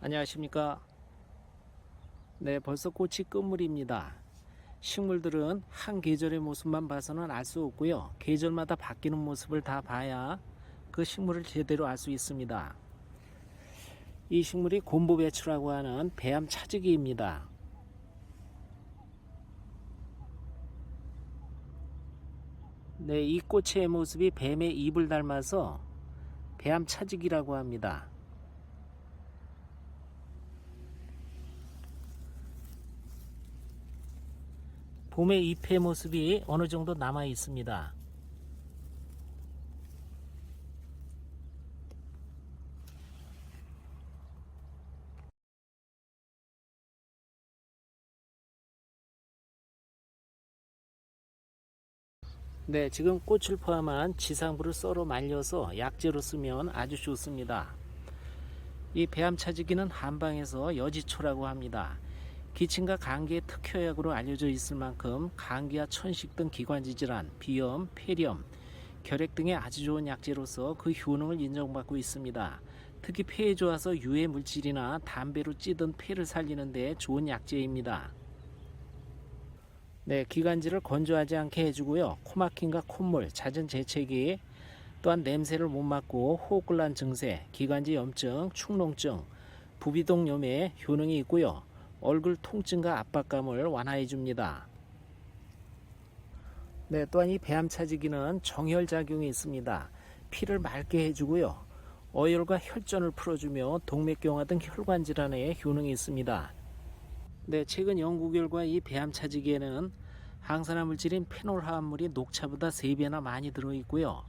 안녕하십니까. 네, 벌써 꽃이 끝물입니다. 식물들은 한 계절의 모습만 봐서는 알 수 없고요. 계절마다 바뀌는 모습을 다 봐야 그 식물을 제대로 알 수 있습니다. 이 식물이 곰보배추라고 하는 배암 차지기입니다. 네, 이 꽃의 모습이 뱀의 입을 닮아서 배암 차지기라고 합니다. 봄의 잎의 모습이 어느 정도 남아 있습니다. 네, 지금 꽃을 포함한 지상부를 썰어 말려서 약재로 쓰면 아주 좋습니다. 이 배암 차지기는 한방에서 여지초라고 합니다. 기침과 감기의 특효약으로 알려져 있을 만큼 감기와 천식 등 기관지 질환, 비염, 폐렴, 결핵 등의 아주 좋은 약재로서 그 효능을 인정받고 있습니다. 특히 폐에 좋아서 유해 물질이나 담배로 찌든 폐를 살리는 데 좋은 약재입니다. 네, 기관지를 건조하지 않게 해주고요. 코막힘과 콧물, 잦은 재채기, 또한 냄새를 못 맡고 호흡곤란 증세, 기관지 염증, 축농증, 부비동염에 효능이 있고요. 얼굴 통증과 압박감을 완화해 줍니다. 네, 또한 이 배암 차지기는 정혈 작용이 있습니다. 피를 맑게 해주고요. 어혈과 혈전을 풀어주며 동맥경화 등 혈관 질환에 효능이 있습니다. 네, 최근 연구 결과 이 배암 차지기에는 항산화 물질인 페놀 화합물이 녹차보다 3배나 많이 들어 있고요.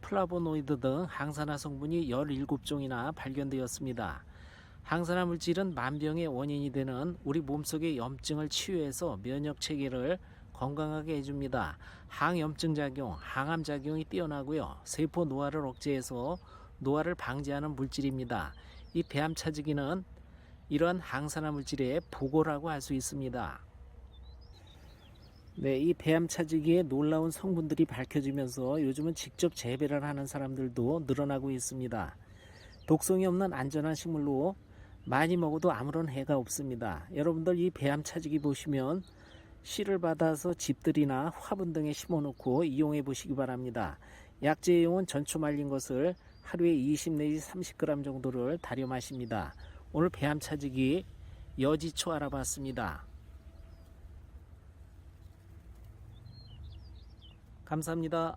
플라보노이드 등 항산화 성분이 17종이나 발견되었습니다. 항산화 물질은 만병의 원인이 되는 우리 몸속의 염증을 치유해서 면역 체계를 건강하게 해줍니다. 항염증 작용, 항암 작용이 뛰어나고요. 세포 노화를 억제해서 노화를 방지하는 물질입니다. 이 배암 차지기는 이러한 항산화 물질의 보고라고 할 수 있습니다. 네, 이 배암 차지기의 놀라운 성분들이 밝혀지면서 요즘은 직접 재배를 하는 사람들도 늘어나고 있습니다. 독성이 없는 안전한 식물로 많이 먹어도 아무런 해가 없습니다. 여러분들 이 배암 차지기 보시면 씨를 받아서 집들이나 화분 등에 심어놓고 이용해 보시기 바랍니다. 약재용은 전초 말린 것을 하루에 20 내지 30g 정도를 다려 마십니다. 오늘 배암 차지기 여지초 알아봤습니다. 감사합니다.